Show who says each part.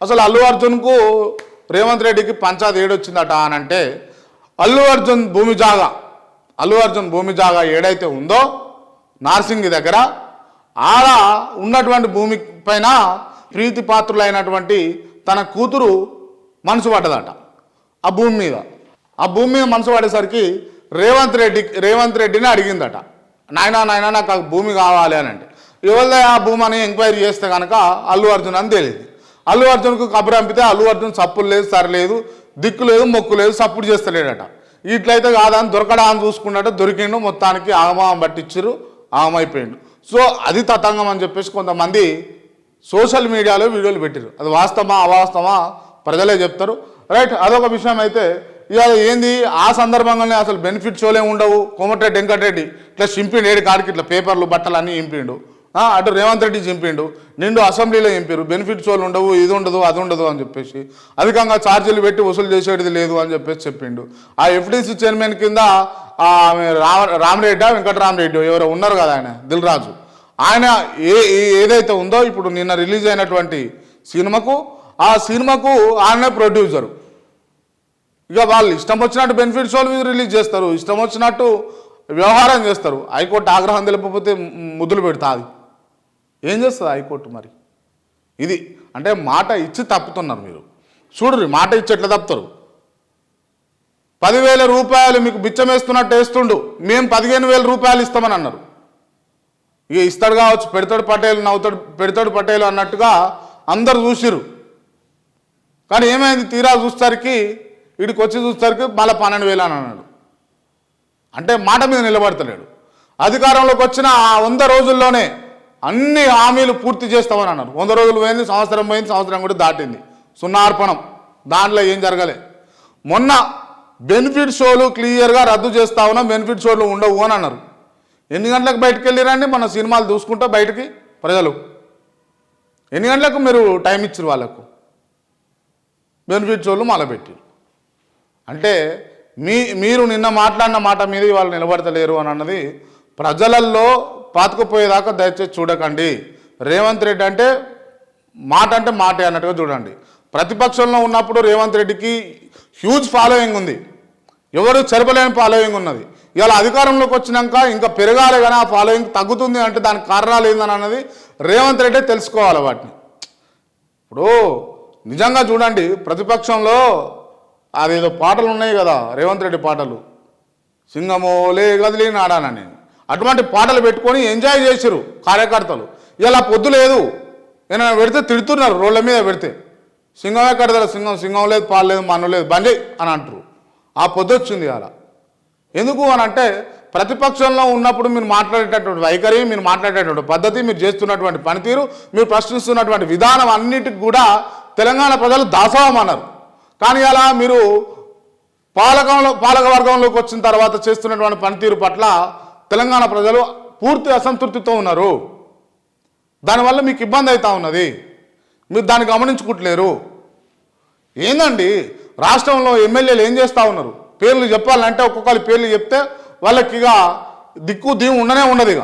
Speaker 1: అసలు అల్లు అర్జున్కు రేవంత్ రెడ్డికి పంచాది ఏడొచ్చిందట అని అంటే అల్లు అర్జున్ భూమి జాగా అల్లు అర్జున్ భూమి జాగా ఏడైతే ఉందో నార్సింగి దగ్గర ఆడ ఉన్నటువంటి భూమి పైన ప్రీతి పాత్రులైనటువంటి తన కూతురు మనసు పడ్డదట ఆ భూమి మీద. ఆ భూమి మీద మనసు పడేసరికి రేవంత్ రెడ్డి రేవంత్ రెడ్డిని అడిగిందట. నాయనా నాయనా నాకు భూమి కావాలి అని అంటే. ఎవరిదే ఆ భూమి అని ఎంక్వైరీ చేస్తే కనుక అల్లు అర్జున్ అని తెలియదు అల్లు అర్జున్కు కబురు పంపితే అల్లు అర్జున్ సప్పులు లేదు సరిలేదు దిక్కు లేదు మొక్కు లేదు సప్పుడు చేస్తలేడట. ఇట్లయితే కాదని దొరకడా అని చూసుకున్నట్టు దొరికిండు మొత్తానికి ఆగమం పట్టించారు ఆమైపోయిండు. సో అది తతంగం అని చెప్పేసి కొంతమంది సోషల్ మీడియాలో వీడియోలు పెట్టారు అది వాస్తవమా అవాస్తవమా ప్రజలే చెప్తారు. రైట్ అదొక విషయం అయితే ఇవాళ ఏంది ఆ సందర్భంగానే అసలు బెనిఫిట్ షోలే ఉండవు. కోమటిరెడ్డి వెంకటరెడ్డి ఇట్లా చింపిండు ఏడు కాడికి ఇట్లా పేపర్లు బట్టలు అన్నీ ఇంపిండు. అటు రేవంత్ రెడ్డి చింపిండు నిండు అసెంబ్లీలో ఇంపారు బెనిఫిట్ వాళ్ళు ఉండవు ఇది ఉండదు అది ఉండదు అని చెప్పేసి అధికంగా ఛార్జీలు పెట్టి వసూలు చేసేది లేదు అని చెప్పేసి చెప్పిండు. ఆ ఎఫ్డీసీ చైర్మన్ కింద రామ రామరెడ్డి వెంకటరామరెడ్డి ఎవరో ఉన్నారు కదా ఆయన దిల్ రాజు ఆయన ఏ ఏ- ఏదైతే ఉందో ఇప్పుడు నిన్న రిలీజ్ అయినటువంటి సినిమాకు ఆ సినిమాకు ఆయనే ప్రొడ్యూసరు. ఇక వాళ్ళు ఇష్టం వచ్చినట్టు బెనిఫిట్ షోలు రిలీజ్ చేస్తారు ఇష్టం వచ్చినట్టు వ్యవహారం చేస్తారు. హైకోర్టు ఆగ్రహం తెలియకపోతే ముద్దులు పెడతాది. ఏం చేస్తుంది హైకోర్టు మరి? ఇది అంటే మాట ఇచ్చి తప్పుతున్నారు మీరు. చూడరు మాట ఇచ్చి ఎట్లా తప్పుతారు? పదివేల రూపాయలు మీకు బిచ్చం వేస్తున్నట్టు వేస్తుండు. మేము పదిహేను వేల రూపాయలు ఇస్తామని అన్నారు. ఇక ఇస్తాడు కావచ్చు పెడతాడు పటేలు నవ్వుతాడు పెడతాడు పటేలు అన్నట్టుగా అందరు చూసిరు కానీ ఏమైంది? తీరా చూసేసరికి వీడికి వచ్చి చూసేసరికి మళ్ళీ పన్నెండు వేలు అని అన్నాడు. అంటే మాట మీద నిలబడతలేడు. అధికారంలోకి వచ్చిన ఆ వంద రోజుల్లోనే అన్ని హామీలు పూర్తి చేస్తామని అన్నారు. వంద రోజులు పోయింది సంవత్సరం పోయింది సంవత్సరం కూడా దాటింది. సున్నార్పణం దాంట్లో ఏం జరగలే. మొన్న బెనిఫిట్ షోలు క్లియర్గా రద్దు చేస్తా ఉన్నాం బెనిఫిట్ షోలు ఉండవు అని అన్నారు. ఎన్ని గంటలకు బయటకు వెళ్ళిరండి మన సినిమాలు చూసుకుంటా బయటికి ప్రజలు. ఎన్ని గంటలకు మీరు టైం ఇచ్చారు వాళ్ళకు? బెనిఫిట్ షోలు మొదలుపెట్టారు అంటే మీ మీరు నిన్న మాట్లాడిన మాట మీద వాళ్ళు నిలబడతలేరు అని అన్నది ప్రజలల్లో పాతుకుపోయేదాకా దయచేసి చూడకండి. రేవంత్ రెడ్డి అంటే మాట అంటే మాటే అన్నట్టుగా చూడండి. ప్రతిపక్షంలో ఉన్నప్పుడు రేవంత్ రెడ్డికి హ్యూజ్ ఫాలోయింగ్ ఉంది. ఎవరు చెరపలేని ఫాలోయింగ్ ఉన్నది. ఇవాళ అధికారంలోకి వచ్చినాక ఇంకా పెరగాలి కానీ ఆ ఫాలోయింగ్ తగ్గుతుంది అంటే దానికి కారణాలు ఏందని అన్నది రేవంత్ రెడ్డి తెలుసుకోవాలి వాటిని. ఇప్పుడు నిజంగా చూడండి ప్రతిపక్షంలో అదేదో పాటలు ఉన్నాయి కదా రేవంత్ రెడ్డి పాటలు. సింగమోలే గదిలి నాడానని అటువంటి పాటలు పెట్టుకొని ఎంజాయ్ చేశారు కార్యకర్తలు. ఇలా పొద్దు లేదు. ఏమైనా పెడితే తిడుతున్నారు రోడ్ల మీద పెడితే. సింగమే కడతారు సింగం సింగం లేదు పాలు లేదు మన్ను లేదు బండి అని అంటారు ఆ పొద్దు వచ్చింది అలా ఎందుకు అని అంటే ప్రతిపక్షంలో ఉన్నప్పుడు మీరు మాట్లాడేటటువంటి వైఖరి మీరు మాట్లాడేటటువంటి పద్ధతి మీరు చేస్తున్నటువంటి పనితీరు మీరు ప్రశ్నిస్తున్నటువంటి విధానం అన్నిటికి కూడా తెలంగాణ ప్రజలు దాసోహం అన్నారు కానీ అలా మీరు పాలకంలో పాలక వర్గంలోకి వచ్చిన తర్వాత చేస్తున్నటువంటి పనితీరు పట్ల తెలంగాణ ప్రజలు పూర్తి అసంతృప్తితో ఉన్నారు. దానివల్ల మీకు ఇబ్బంది అవుతా ఉన్నది. మీరు దాన్ని గమనించుకుంటలేరు. ఏందండి? రాష్ట్రంలో ఎమ్మెల్యేలు ఏం చేస్తూ ఉన్నారు? పేర్లు చెప్పాలంటే ఒక్కొక్కరి పేర్లు చెప్తే వాళ్ళకి ఇక దిక్కు దీవు ఉండనే ఉండదు ఇక.